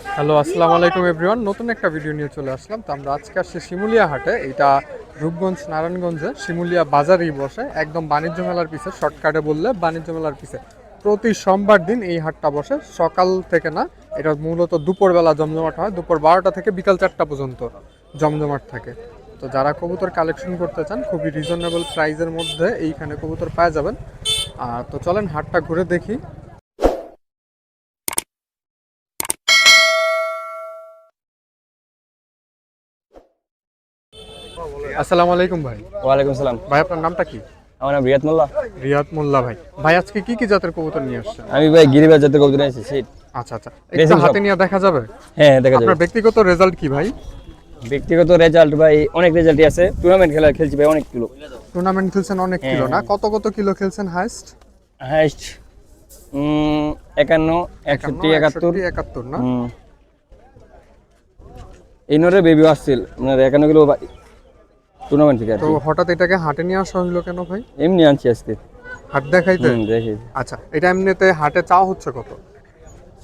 Hello, আসসালামু আলাইকুম everyone. নতুন একটা ভিডিও নিয়ে চলে আসলাম। তো আমরা আজকে আসছি শিমুলিয়া হাটে। এটা রূপগঞ্জ, নারায়ণগঞ্জে। শিমুলিয়া বাজারেই বসে। একদম বাণিজ্য মেলার পিছে, শর্টকাটে বললে বাণিজ্য মেলার পিছে। প্রতি সোমবার দিন এই হাটটা বসে। সকাল থেকে না, এটা মূলত দুপুরবেলা জমজমাট হয়। দুপুর বারোটা থেকে বিকাল চারটা পর্যন্ত জমজমাট থাকে। তো যারা কবুতর কালেকশন করতে চান, খুবই রিজনেবল প্রাইজের মধ্যে এইখানে কবুতর পাওয়া যাবেন। আর তো চলেন হাটটা ঘুরে দেখি। আসসালামু আলাইকুম ভাই। ওয়ালাইকুম সালাম। ভাই আপনার নামটা কি? আমার নাম রিয়াত মোল্লা। রিয়াদ মোল্লা ভাই। ভাই আজকে কি কি জাতের কবুতর নিয়ে আসছেন? আমি ভাই গিরিবাজ জাতের কবুতর আছি সেই আচ্ছা আচ্ছা। একটু হাতে নিয়ে দেখা যাবে? হ্যাঁ দেখা যাবে। আপনার ব্যক্তিগত রেজাল্ট কি ভাই? ব্যক্তিগত রেজাল্ট ভাই অনেক রেজাল্টই আছে। টুর্নামেন্ট খেলা খেলছি ভাই অনেক কিলো টুর্নামেন্ট খেলছেন অনেক হ্যাঁ, কিলো না? হ্যাঁ। কত কত কিলো খেলছেন হাইস্ট হাইস্ট একান্ন একষট্টি একাত্তর। একাত্তর না। এই নরে বেবি আসছিল। আপনার একান্ন কিলো টুর্নামেন্ট থেকে তো হঠাৎ এটাকে হাটে নিয়ে আসা হইল কেন ভাই? এমনি আনছি আজকে। হাট দেখাইতে? হুম, দেখি আচ্ছা এটা এমনিতে হাটে চাও হচ্ছে কত?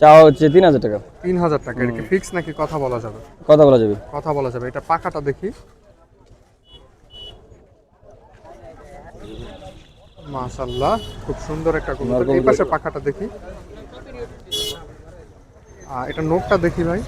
চাওয়া হচ্ছে তিন হাজার টাকা। তিন হাজার টাকা। এটা কি ফিক্স নাকি কথা বলা যাবে? কথা বলা যাবে। কথা বলা যাবে। এটা পাখাটা দেখি। মাশাল্লাহ খুব সুন্দর একটা কবুতর। এই পাশে পাখাটা দেখি। এটা নোকটা দেখি ভাই।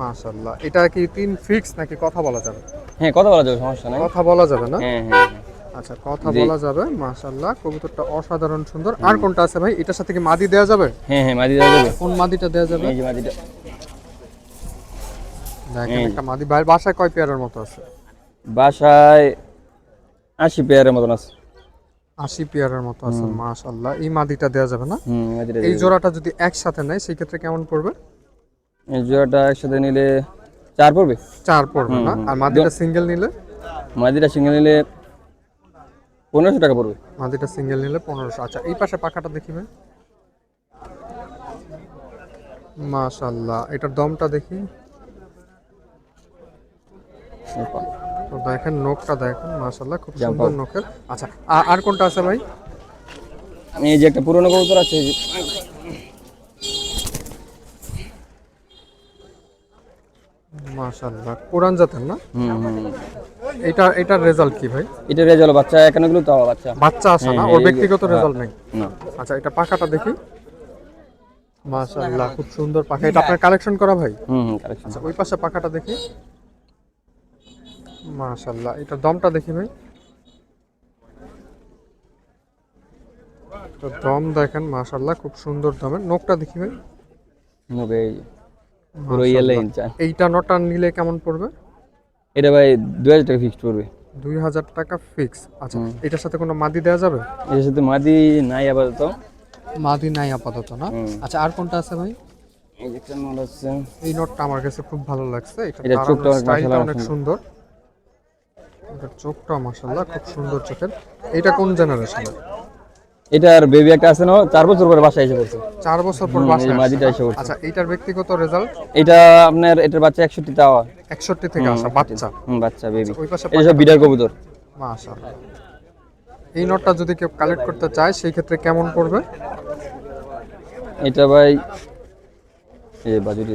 মাশাল্লাহ এটা কি তিন ফিক্স নাকি কথা বলা যাবে? হ্যাঁ কথা বলা যাবে সমস্যা নাই। কথা বলা যাবে না? হ্যাঁ হ্যাঁ হ্যাঁ। আচ্ছা কথা বলা যাবে মাশাল্লাহ কবুতরটা অসাধারণ সুন্দর। আর কোনটা আছে ভাই? এটার সাথে কি মাদি দেওয়া যাবে? হ্যাঁ হ্যাঁ মাদি দেওয়া যাবে। কোন মাদিটা দেওয়া যাবে? এই যে মাদিটা। দেখেন একটা মাদি। ভাই বাসায় কয় পেয়ারের মতো আছে? বাসায় আশি পেয়ারের মতন আছে। আশি পেয়ারের মতো আছে মাশাল্লাহ এই মাদিটা দেওয়া যাবে না? এই জোড়াটা যদি একসাথে নেয় সেই ক্ষেত্রে কেমন পড়বে? এই জোড়াটা একসাথে নিলে চার পড়বে? চার পড়বে না? আর মাদিটা সিঙ্গেল নিলে? মাদিটা সিঙ্গেল নিলে পনেরোশো টাকা পড়বে। মাদিটা সিঙ্গেল নিলে পনেরোশো। আচ্ছা এই পাশে পাখাটা দেখি ভাই। মাশাল্লাহ এটার দমটা দেখি। তো দেখেন নোকটা দেখেন মাশাল্লাহ খুব সুন্দর. নোকের আচ্ছা আর কোনটা আছে ভাই? আমি এই যে একটা পুরোনো কবুতর আছে মাশাল্লাহ কোরআন জাতের না? এটা এটার রেজাল্ট কি ভাই? এটা রেজাল্ট বাচ্চা এখানে গেলেও তাও বাচ্চা। বাচ্চা আসে না? হ্যাঁ, ওর ব্যক্তিগত হ্যাঁ। রেজাল্ট নেই? না। আচ্ছা এটা পাখাটা দেখি। মাশাআল্লাহ খুব সুন্দর পাখা। এটা আপনার কালেকশন করা ভাই? হুম কারেকশন আচ্ছা ওই পাশে পাখাটা দেখি। মাশাআল্লাহ এটার দমটা দেখি ভাই। তো দম দেখেন মাশাআল্লাহ খুব সুন্দর দমের। নোকটা দেখি ভাই। ওকে পুরো ইয়েলে ইনচান এইটা নটা নিলে কেমন পড়বে? এটা ভাই দু হাজার টাকা ফিক্সড পড়বে। দুই হাজার টাকা ফিক্স আচ্ছা এটার সাথে কোনো মাদি দেওয়া যাবে? এর সাথে মাদি নাই আপাতত। মাদি নাই আপাতত না? আচ্ছা আর কোনটা আছে ভাই? এই নোটটা আমার কাছে খুব ভালো লাগছে। এটা এটা চোখটা অনেক সুন্দর। এটার চোখটা মাশাআল্লাহ খুব সুন্দর চোখের। এটা কোন জেনারেশনের এটার বেবি একটা আছে না চার বছর পরে বাসায় এসে পড়ছে। চার বছর পর বাসায় এই মাদিটা এসে পড়ছে। আচ্ছা এইটার ব্যক্তিগত রেজাল্ট এটা আপনার এটার বাচ্চা একষট্টি তাওয়া একষট্টি থেকে আসা বাচ্চা? হুম বাচ্চা বেবি পাশে এটা সব বিডার কবুতর। মাশাআল্লাহ। এই নোটটা যদি কেউ কালেক্ট করতে চায় সেই ক্ষেত্রে কেমন পড়বে? এটা ভাই এই বাজুটি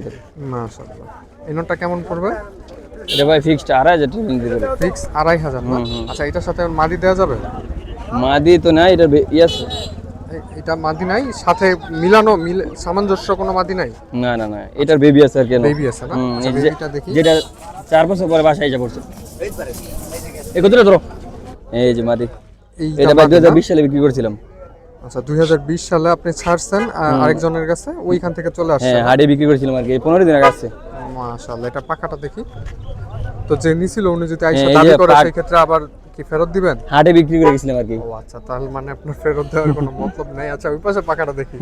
মাশাআল্লাহ। এই নোটটা কেমন পড়বে? এটা ভাই ফিক্সড আড়াই হাজার টাকা ফিক্স আড়াই হাজার না? হুম, হুম। আচ্ছা এটার সাথে মাদি দেওয়া যাবে? মাদি তো নাই এটা ইয়াস। এটা মাদি নাই সাথে মিলানো মিল সামঞ্জস্য কোনো মাদি নাই? না না না এটার বেবি আছে আর কি বেবি আছে না? আচ্ছা, যে- বেবিটা দেখি। যেটা চার বছর পরে বাসায় এসে পড়ছে। এই কতটা ধরো? এই যে মাদি। এটা ভাই মাদি দু হাজার না? বিশ সালে বিক্রি করেছিলাম। আচ্ছা দুই হাজার বিশ সালে আপনি ছাড়ছেন আরেকজনের কাছে ওইখান থেকে চলে আসছে হ্যাঁ হাটে বিক্রি করেছিলাম আর কি এই পনেরো দিন আগে আসছে। মাশাআল্লাহ এটা পাখাটা দেখি। তো যে নিছিল উনি যদি আইসা হ্যাঁ, দাবি করে সেই ক্ষেত্রে আবার কি ফেরত দিবেন? হাটে বিক্রি করে গেছিলাম আর কি। ও আচ্ছা তাহলে মানে আপনার ফেরত দেওয়ার কোনো মতলব নেই। আচ্ছা ওই পাশে পাখাটা দেখি।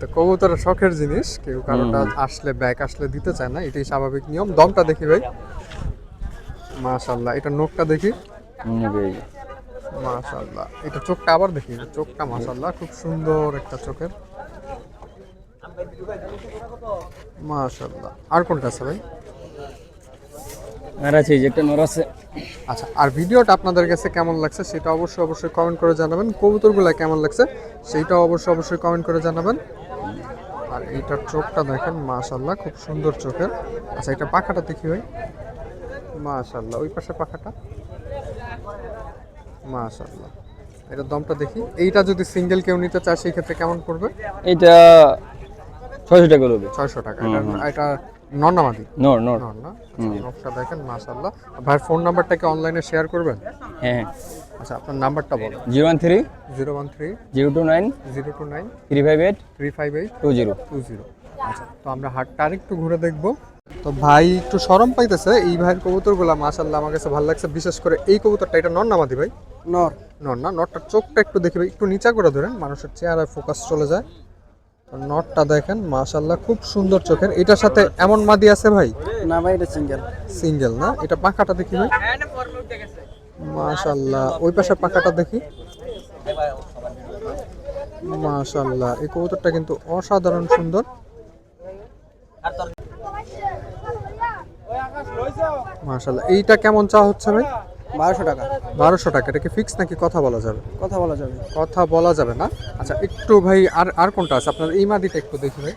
তো কবুতরের শখের জিনিস কেউ কারোটা আসলে ব্যাগ আসলে দিতে চায় না এটাই স্বাভাবিক নিয়ম। দমটা দেখি ভাই। মাশাআল্লাহ এটা নোকটা দেখি। এই এটা চোখটা আবার দেখি। চোখটা মাশাআল্লাহ খুব সুন্দর একটা চোখের। মাশাআল্লাহ আর কোনটা আছে ভাই? আর আছে যে একটা নর আছে। আচ্ছা আর ভিডিওটা আপনাদের কাছে কেমন লাগছে সেটা অবশ্যই অবশ্যই কমেন্ট করে জানাবেন। কবুতরগুলো কেমন লাগছে সেইটাও অবশ্যই অবশ্যই কমেন্ট করে জানাবেন। আর এইটার চোখটা দেখেন মাশাল্লাহ খুব সুন্দর চোখের। আচ্ছা এটা পাখাটা দেখি ভাই। মাশাল্লাহ ওই পাশে পাখাটা? মাশাল্লাহ এটার দমটা দেখি। এইটা যদি সিঙ্গেল কেউ নিতে চায় সেই ক্ষেত্রে কেমন পড়বে? এটা ছয়শো টাকা হবে। ছয়শো টাকা এটা নর নর আচ্ছা, নকশা দেখেন ভাইয়ের ফোন নাম্বারটাকে অনলাইনে শেয়ার করবেন? হ্যাঁ আচ্ছা আপনার নাম্বারটা zero one three zero one three zero two nine zero two nine three five eight three five eight two zero. Two zero. আচ্ছা তো আমরা হাটটা আরেকটু ঘুরে দেখব। তো ভাই একটু সরম পাইতেছে। এই ভাইয়ের কবুতরগুলো মাশাল্লাহ আমার কাছে ভালো লাগছে। বিশেষ করে এই কবুতরটা এটা নর নামাদি ভাই? নর। নর না? নটটার চোখটা একটু দেখে ভাই একটু নিচা করে ধরেন। মানুষের চেহারায় ফোকাস চলে যায়। নটটা দেখেন মাশাল্লাহ খুব সুন্দর চোখের। এটার সাথে এমন মাদি আছে ভাই? না ভাই এটা সিঙ্গেল। সিঙ্গেল না? এটা পাখাটা দেখি ভাই। মাশাল্লাহ ওই পাশে পাখাটা দেখি। মাশাল্লাহ এই কবুতরটা কিন্তু অসাধারণ সুন্দর। মাশাল্লাহ এইটা কেমন চা হচ্ছে ভাই? বারোশো টাকা। বারোশো টাকা। এটা কি ফিক্স নাকি কথা বলা যাবে? কথা বলা যাবে। কথা বলা যাবে না? আচ্ছা একটু ভাই আর আর কোনটা আছে? আপনার এই মাদিটা একটু দেখি ভাই।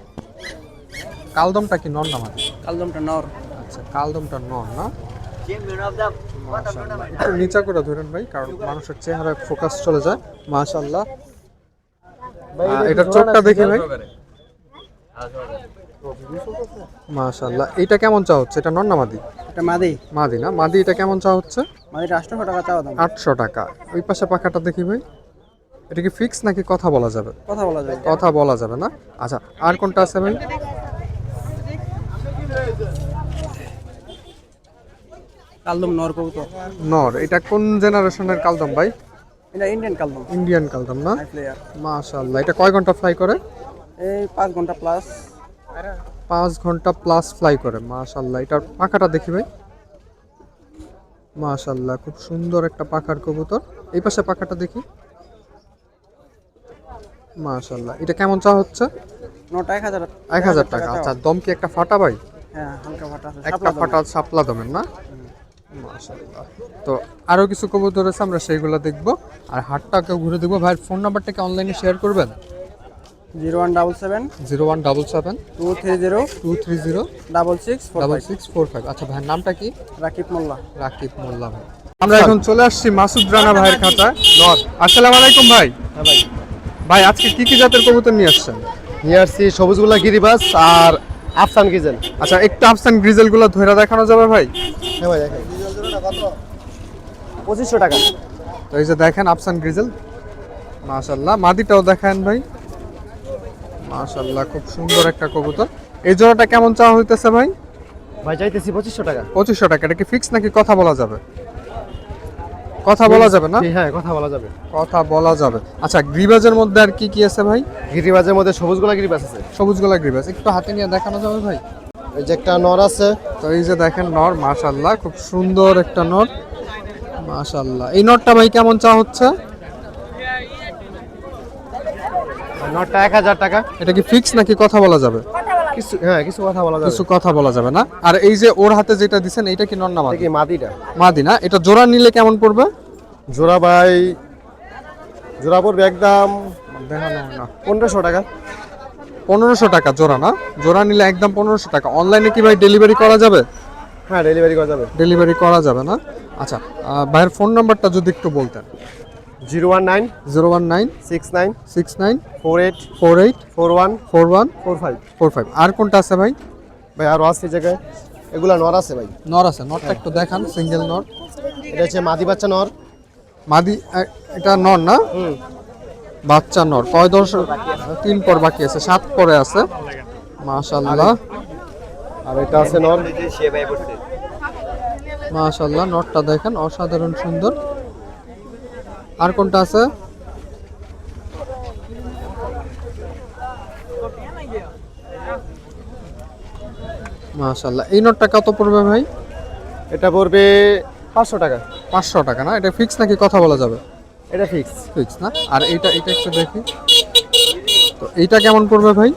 কালদমটা কি নন না মাদি? কালদমটা নর। আচ্ছা কালদমটা নন না? নিচা করে ধরেন ভাই কারণ মানুষের চেহারায় ফোকাস চলে যায়। মাশাল্লাহ এটার চোখটা দেখি ভাই। মাশাল্লাহ এটা কেমন চা হচ্ছে? এটা নন না মাদি? এটা মাদি। মাদি না? মাদি এটা কেমন চা হচ্ছে? মাদিটা আটশোশো টাকা চাওয়া দাম। আটশো টাকা। ওই পাশে পাখাটা দেখি ভাই। এটা কি ফিক্স নাকি কথা বলা যাবে? কথা বলা যাবে। কথা বলা যাবে না? আচ্ছা আর কোনটা আছে ভাই? কালদম নর কবুতর। নর। এটা কোন জেনারেশনের কালদম ভাই? এটা ইন্ডিয়ান কালদম। ইন্ডিয়ান কালদম না? মাশাআল্লাহ। এটা কয় ঘণ্টা ফ্লাই করে? এই পাঁচ ঘণ্টা প্লাস পাঁচ ঘণ্টা প্লাস ফ্লাই করে মাশাআল্লাহ। এটার পাখাটা দেখি ভাই। মাশাআল্লাহ খুব সুন্দর একটা পাখার কবুতর। এই পাশে পাখাটা দেখি। মাশাআল্লাহ এটা কেমন চা হচ্ছে? নটা এক হাজার। এক হাজার টাকা। আচ্ছা দম কি একটা ফাটা ভাই? হ্যাঁ হালকা ফাটা একটা ফাটা সাপলা দমের না? মাশাআল্লাহ। তো আরও কিছু কবুতর আছে আমরা সেইগুলো দেখব। আর হাটটাকে ঘুরে দেখব। ভাইয়ের ফোন নাম্বারটাকে অনলাইনে শেয়ার করবেন? Zero one double seven zero one double seven two three zero two three zero double six double six four five. আচ্ছা ভাইয়ের নামটা কি? রাকিব মোল্লা। রাকিব মোল্লা ভাই। আমরা এখন চলে আসছি মাসুদ রানা ভাইয়ের খাতায়। নর। আসসালামু আলাইকুম ভাই। হ্যাঁ ভাই। ভাই আজকে কি কি জাতের কবুতর নিয়ে আসছেন? নিয়ে আসছি সবুজগুলা গিরিবাস আর আফসান গিজেল। আচ্ছা একটু আফসান গ্রিজেলগুলো ধরে দেখানো যাবে ভাই? হ্যাঁ ভাই দেখেন পঁচিশশো টাকা। তো এই যে দেখেন আফসান গ্রিজেল মাশাল্লাহ মাদিটাও দেখেন ভাই। মাশাল্লাহ খুব সুন্দর একটা কবুতর। এই জোড়াটা কেমন চাওয়া হইতেছে ভাই? ভাই চাইতেছি পঁচিশশো টাকা। পঁচিশশো টাকা এটা কি ফিক্স নাকি কথা বলা যাবে? কথা বলা যাবে না? হ্যাঁ কথা বলা যাবে। কথা বলা যাবে। আচ্ছা গ্রিবাজের মধ্যে আর কি কি আছে ভাই? গিরিবাজের মধ্যে সবুজগুলা গিরিবাস আছে। সবুজ গোলা গ্রিবাজ একটু হাতে নিয়ে দেখানো যাবে ভাই? এই যে একটা নর আছে। তো এই যে দেখেন নর মাশাল্লাহ খুব সুন্দর একটা নর। মাশাল্লাহ এই নরটা ভাই কেমন চা হচ্ছে? নরটা এক হাজার টাকা। এটা কি ফিক্স নাকি কথা বলা যাবে? কিছু হ্যাঁ কিছু কথা বলা যাবে। কিছু কথা বলা যাবে না? আর এই যে ওর হাতে যেটা দিছেন এটা কি নর না মাদি দেখি মাদিটা? মাদি না? এটা জোড়া নিলে কেমন পড়বে? জোড়া ভাই জোড়া পড়বে একদম দেখানো না। পনেরোশো টাকা। পনেরোশো টাকা জোড়া না? জোড়া নিলে একদম পনেরোশো টাকা। অনলাইনে কি ভাই ডেলিভারি করা যাবে? হ্যাঁ ডেলিভারি করা যাবে। ডেলিভারি করা যাবে না? আচ্ছা ভাইয়ের ফোন নাম্বারটা যদি একটু বলতেন। Zero one nine zero one nine six nine six nine four eight four eight four one four one four five four five. আর কোনটা আছে ভাই? ভাই আরও আছে জায়গায়। এগুলা নর আছে ভাই। নর আছে। নরটা একটু দেখান সিঙ্গেল নর। এটা হচ্ছে মাদি বাচ্চা নর। মাদি এটা নর না? বাচ্চা নর। কয় দশ তিন পর বাকি আছে সাত পরে আছে। মাশাল্লাহ আর এটা আছে নর। মাশাল্লাহ নটটা দেখেন অসাধারণ সুন্দর। আর কোনটা আছে? মাশাল্লাহ এই নোটটা কত পড়বে ভাই? এটা পড়বে পাঁচশো টাকা। পাঁচশো টাকা না? এটা ফিক্স নাকি কথা বলা যাবে? এটা ফিক্স ফিক্স না? আর এইটা এটা একটু দেখি। তো এইটা কেমন পড়বে ভাই?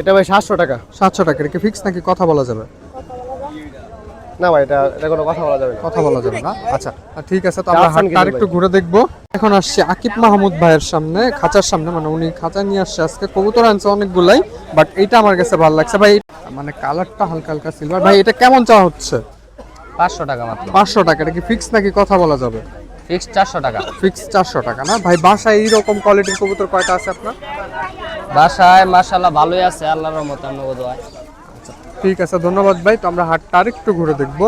এটা ভাই সাতশো টাকা। সাতশো টাকা। এটা কি ফিক্স নাকি কথা বলা যাবে? না ভাই এটা এটা কোনো কথা বলা যাবে না। কথা বলা যাবে না। আচ্ছা ঠিক আছে তো আমরা আসছেন হাটটা আরেকটু ঘুরে দেখব। এখন আসছি আকিব মাহমুদ ভাইয়ের সামনে খাঁচার সামনে মানে উনি খাঁচা নিয়ে আসছে আজকে। কবুতর আনছে অনেকগুলাই বাট এইটা আমার কাছে ভালো লাগছে। ভাই মানে কালারটা হালকা হালকা সিলভার ভাই এটা কেমন চাওয়া হচ্ছে? পাঁচশো টাকা মাত্র। পাঁচশো টাকা এটা কি ফিক্স নাকি কথা বলা যাবে? ফিক্স চারশো টাকা। ফিক্স চারশো টাকা না? ভাই বাসায় এইরকম কোয়ালিটির কবুতর কয়টা আছে আপনার? বাসায় মাশাল্লাহ ভালোই আছে আল্লাহর রহমতে নগদ হয় ঠিক আছে ধন্যবাদ ভাই। তো আমরা হাটটা আরেকটু ঘুরে দেখব।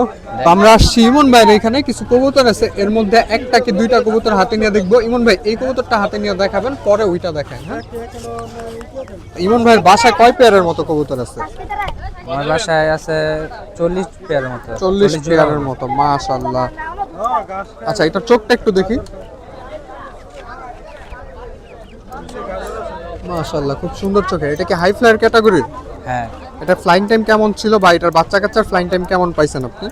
তো আমরা আসছি ইমন ভাইয়ের এখানে কিছু কবুতর আছে। এর মধ্যে একটা কি দুইটা কবুতর হাতে নিয়ে দেখব। ইমন ভাই এই কবুতরটা হাতে নিয়ে দেখাবেন পরে ওইটা দেখায় হ্যাঁ? ইমন ভাইয়ের বাসায় কয় পেয়ারের মতো কবুতর আছে? আমার বাসায় আছে চল্লিশ পেয়ারের মতো। চল্লিশ পেয়ারের মতো মাশাল্লাহ আচ্ছা এটা চোখটা একটু দেখি। মাশাল্লাহ খুব সুন্দর চোখে এটা কি হাই ফ্লায়ার ক্যাটাগরির হ্যাঁ। এটা ফ্লাইং টাইম কেমন ছিল বা এটার বাচ্চা কাচ্চার ফ্লাইং টাইম কেমন পাইছেন আপনি?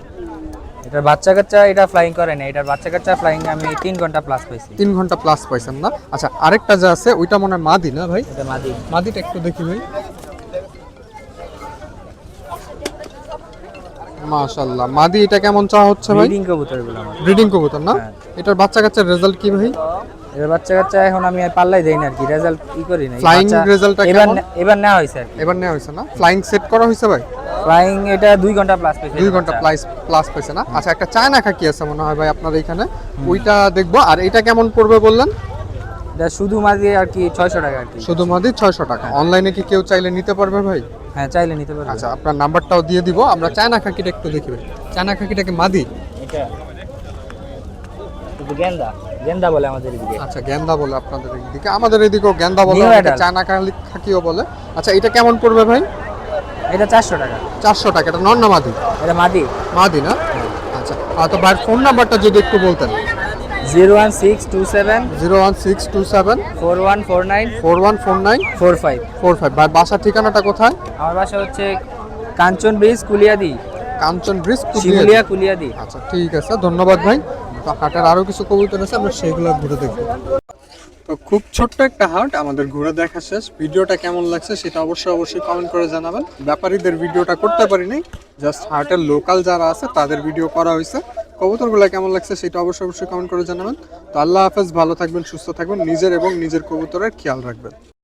এটার বাচ্চা কাচ্চা এটা ফ্লাইং করে না এটার বাচ্চা কাচ্চা ফ্লাইং আমি তিন ঘণ্টা প্লাস পাইছি। তিন ঘণ্টা প্লাস পাইছেন না? আচ্ছা আরেকটা যে আছে ওইটা মনে হয় মাদি না ভাই? এটা মাদি। মাদিটা একটু দেখি ভাই। মাশাল্লাহ মাদি এটা কেমন চা হচ্ছে ভাই? ব্রিডিং কবুতর এগুলো ব্রিডিং কবুতর না? হ্যাঁ। এটার বাচ্চা কাচ্চার রেজাল্ট কি ভাই? এবার বাচ্চা কাচ্চা এখন আমি আর পাল্লাই দেই না আর কি রেজাল্ট ই করি না। Flying result টা এবার এবার নেওয়া হয়েছে আর কি। এবার নেওয়া হয়েছে না? ফ্লাইং সেট করা হয়েছে ভাই? ফ্লাইং এটা দুই ঘণ্টা প্লাস পাইছে দুই ঘণ্টা প্লাস প্লাস পাইছে না? আচ্ছা একটা চায়না খাকি আছে মনে হয় ভাই আপনার এখানে ওইটা দেখব। আর এটা কেমন পড়বে বললেন? এটা শুধু মাদি আর কি ছয়শো টাকা আর কি। শুধু মাদি ছয়শো টাকা। অনলাইনে কি কেউ চাইলে নিতে পারবে ভাই? হ্যাঁ চাইলে নিতে পারবে। আচ্ছা আপনার নাম্বারটাও দিয়ে দিব। আমরা চায়না খাকিটা একটু দেখি ভাই। চায়না খাকিটাকে মাদি? এটা গেন্দা। গেন্দা বলে আমাদের এদিকে। আচ্ছা গেন্দা বলে আপনাদের এদিকে। আমাদের এদিকেও গেন্দা বলে। চায়না খালি খাকিও বলে। আচ্ছা এটা কেমন পড়বে ভাই? এটা চারশো টাকা। চারশো টাকা এটা নন না মাদি? এটা মাদি। মাদি না? আচ্ছা তো ভাইয়ের ফোন নাম্বারটা যদি একটু বলতেন। Zero one six two seven zero one six two seven four one four nine four one four nine four five. Four five. ভাই বাসার ঠিকানাটা কোথায়? আমার বাসা হচ্ছে কাঞ্চন ব্রিজ কুলিয়াদি। কাঞ্চন ব্রিজ শিমুলিয়া কুলিয়াদি আচ্ছা ঠিক আছে ধন্যবাদ ভাই। তো হাটের আরও কিছু কবুতর আছে আমরা সেগুলো ঘুরে দেখব। তো খুব ছোট্ট একটা হাট আমাদের ঘুরে দেখা শেষ। ভিডিওটা কেমন লাগছে সেটা অবশ্যই অবশ্যই কমেন্ট করে জানাবেন। ব্যাপারীদের ভিডিওটা করতে পারিনি জাস্ট হাটের লোকাল যারা আছে তাদের ভিডিও করা হয়েছে। কবুতরগুলো কেমন লাগছে সেটা অবশ্যই অবশ্যই কমেন্ট করে জানাবেন। তো আল্লাহ হাফেজ ভালো থাকবেন সুস্থ থাকবেন নিজের এবং নিজের কবুতরের খেয়াল রাখবেন।